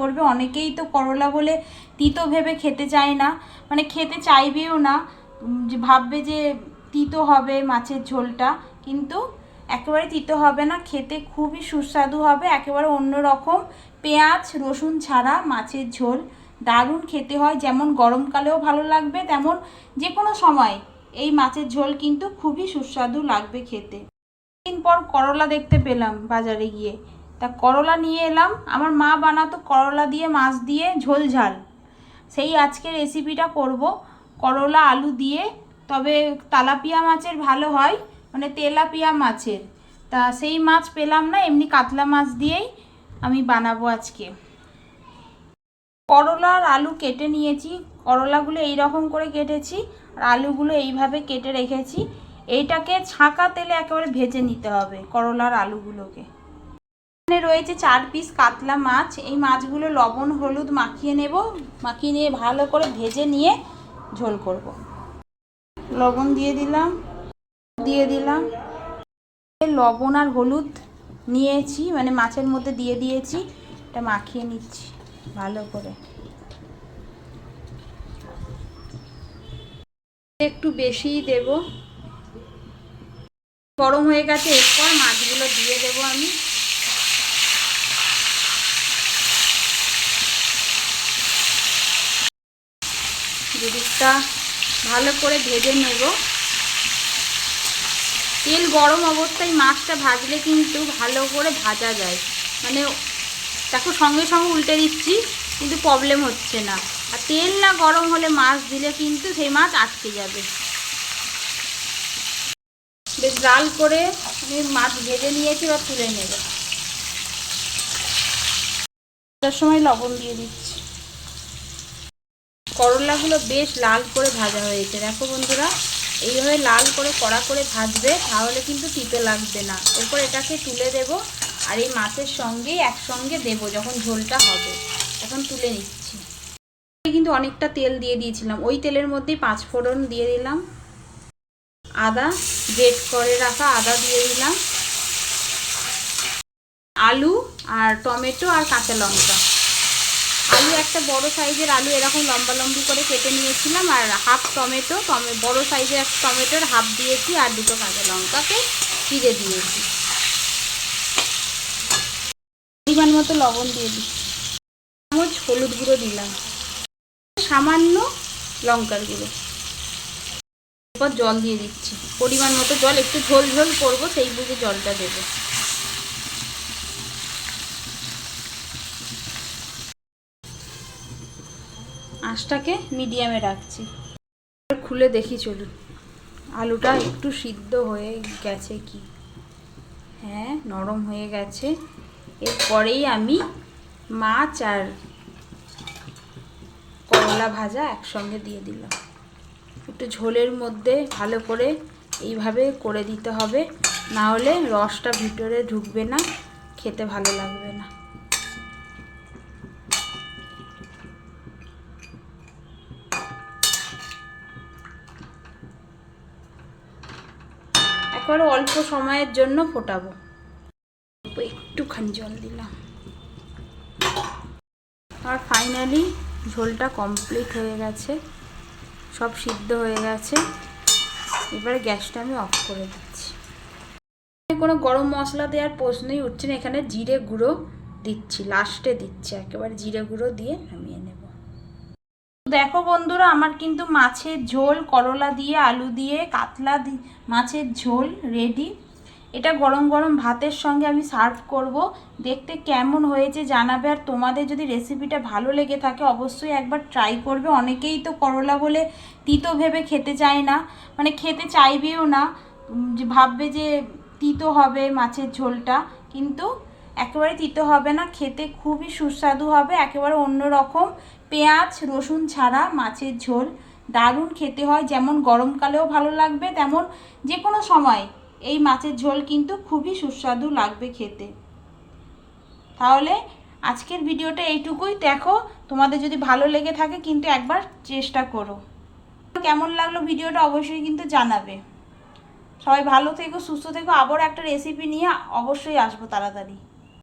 করবে অনেকেই তো করলা বলে তিতো ভেবে খেতে চায় না। মানে খেতে চাইবেও না। ভাববে যে তিতো হবে মাছের ঝোলটা। কিন্তু একেবারে তিতো হবে না। খেতে খুবই সুস্বাদু হবে। একেবারে অন্য রকম পেঁয়াজ, রসুন ছাড়া মাছের ঝোল। দারুণ খেতে হয়। যেমন গরমকালেও ভালো লাগবে, তেমন যে কোনো সময় এই মাছের ঝোল কিন্তু খুবই সুস্বাদু লাগবে খেতে। দিন পর করলা দেখতে পেলাম বাজারে গিয়ে। তা করলা নিয়ে এলাম। আমার মা বানাতো করলা দিয়ে, মাছ দিয়ে, ঝোল ঝাল। সেই আজকে রেসিপিটা করব। করলা, আলু দিয়ে। তবে তালাপিয়া মাছের ভালো হয় মানে তেলাপিয়া মাছের। তা সেই মাছ পেলাম না, এমনি কাতলা মাছ দিয়েই আমি বানাবো আজকে। করলা আর আলু কেটে নিয়েছি। করলাগুলো এই রকম করে কেটেছি আর আলুগুলো এইভাবে কেটে রেখেছি। এইটাকে ছাঁকা তেলে একেবারে ভেজে নিতে হবে করলার আলুগুলোকে। এখানে রয়েছে চার পিস কাতলা মাছ। এই মাছগুলো লবণ, হলুদ মাখিয়ে নেব। মাখিয়ে নিয়ে ভালো করে ভেজে নিয়ে ঝোল করব। লবণ দিয়ে দিলাম। দিয়ে দিলাম। লবণ আর হলুদ নিয়েছি মানে মাছের মধ্যে দিয়ে দিয়েছি। এটা মাখিয়ে নিচ্ছি ভালো করে। একটু বেশিই দেব। গরম হয়ে গেছে, এরপর মাছগুলো দিয়ে দেব আমি। দুদিকটা ভালো করে ভেজে নেব। তেল গরম অবস্থায় মাছটা ভাজলে কিন্তু ভালো করে ভাজা যায়। মানে দেখো সঙ্গে সঙ্গে উল্টে দিচ্ছি, কিন্তু প্রবলেম হচ্ছে না। আর তেল না গরম হলে মাছ দিলে কিন্তু সেই মাছ আটকে যাবে। বেশ লাল করে আমি মাছ ভেজে নিয়েছি বা তুলে নেব। সময় লবণ দিয়ে দিচ্ছি। করলাগুলো বেশ লাল করে ভাজা হয়েছে। দেখো বন্ধুরা, এইভাবে লাল করে কড়া করে ভাজবে, তাহলে কিন্তু তিতো লাগবে না। এরপর এটাকে তুলে দেব আর এই মাছের সঙ্গেই একসঙ্গে দেব যখন ঝোলটা হবে। এখন তুলে নিচ্ছি। কিন্তু অনেকটা তেল দিয়ে দিয়েছিলাম। ওই তেলের মধ্যেই পাঁচ ফোড়ন দিয়ে দিলাম। আদা, গ্রেট করে রাখা আদা দিয়ে দিলাম। আলু আর টমেটো আর কাঁচা লঙ্কা। আলু একটা বড় সাইজের আলু এরকম লম্বা লম্বি করে কেটে নিয়েছিলাম আর হাফ টমেটো, টমে বড় সাইজের একটা টমেটোর হাফ দিয়েছি আর দুটো কাঁচা লঙ্কাকে চিড়ে দিয়েছি। পরিমাণ মতো লবণ দিয়ে দিচ্ছি চামচ হলুদ গুঁড়ো দিলাম। সামান্য লঙ্কার গুঁড়ো। এরপর জল দিয়ে দিচ্ছি। পরিমাণ মতো জল, একটু ঝোল ঝোল করব, সেই বুঝে জলটা দেবো। আঁচটাকে মিডিয়ামে রাখছি। খুলে দেখি চলুন। আলুটা একটু সিদ্ধ হয়ে গেছে কি? হ্যাঁ নরম হয়ে গেছে। এরপরেই আমি মাছ আর করলা ভাজা একসঙ্গে দিয়ে দিলাম। একটু ঝোলের মধ্যে ভালো করে এইভাবে করে দিতে হবে। না হলে রসটা ভিতরে ঢুকবে না, খেতে ভালো লাগবে না। একবারে অল্প সময়ের জন্য ফোটাবো। একটুখানি জল দিলাম। আর ফাইনালি ঝোলটা কমপ্লিট হয়ে গেছে। সব সিদ্ধ হয়ে গেছে। এবারে গ্যাসটা আমি অফ করে দিচ্ছি। কোনো গরম মশলা দেওয়ার প্রশ্নই উঠছে না। এখানে জিরে গুঁড়ো দিচ্ছি লাস্টে দিচ্ছি। একেবারে জিরে গুঁড়ো দিয়ে নামিয়ে দেখো বন্ধুরা, আমার কিন্তু মাছের ঝোল, করলা দিয়ে, আলু দিয়ে, কাতলা মাছের ঝোল রেডি এটা গরম গরম ভাতের সঙ্গে আমি সার্ভ করব। দেখতে কেমন হয়েছে জানাবে। আর তোমাদের যদি রেসিপিটা ভালো লেগে থাকে, অবশ্যই একবার ট্রাই করবে। অনেকেই তো করলা বলে তিতো ভেবে খেতে চায় না। মানে খেতে চাইবেও না। ভাববে যে তিতো হবে মাছের ঝোলটা। কিন্তু একেবারে তিতো হবে না, খেতে খুবই সুস্বাদু হবে, একেবারে অন্যরকম। পেঁয়াজ, রসুন ছাড়া, মাছের ঝোল দারুণ খেতে হয়, যেমন গরমকালেও ভালো লাগবে, তেমন যে কোনো সময় এই মাছের ঝোল কিন্তু খুবই সুস্বাদু লাগবে খেতে। তাহলে আজকের ভিডিওটা এইটুকুই, দেখো তোমাদের যদি ভালো লেগে থাকে কিন্তু একবার চেষ্টা করো। কেমন লাগল ভিডিওটা অবশ্যই কিন্তু জানাবে। সবাই ভালো থেকো, সুস্থ থেকো আবার একটা রেসিপি নিয়ে অবশ্যই আসব তাড়াতাড়ি।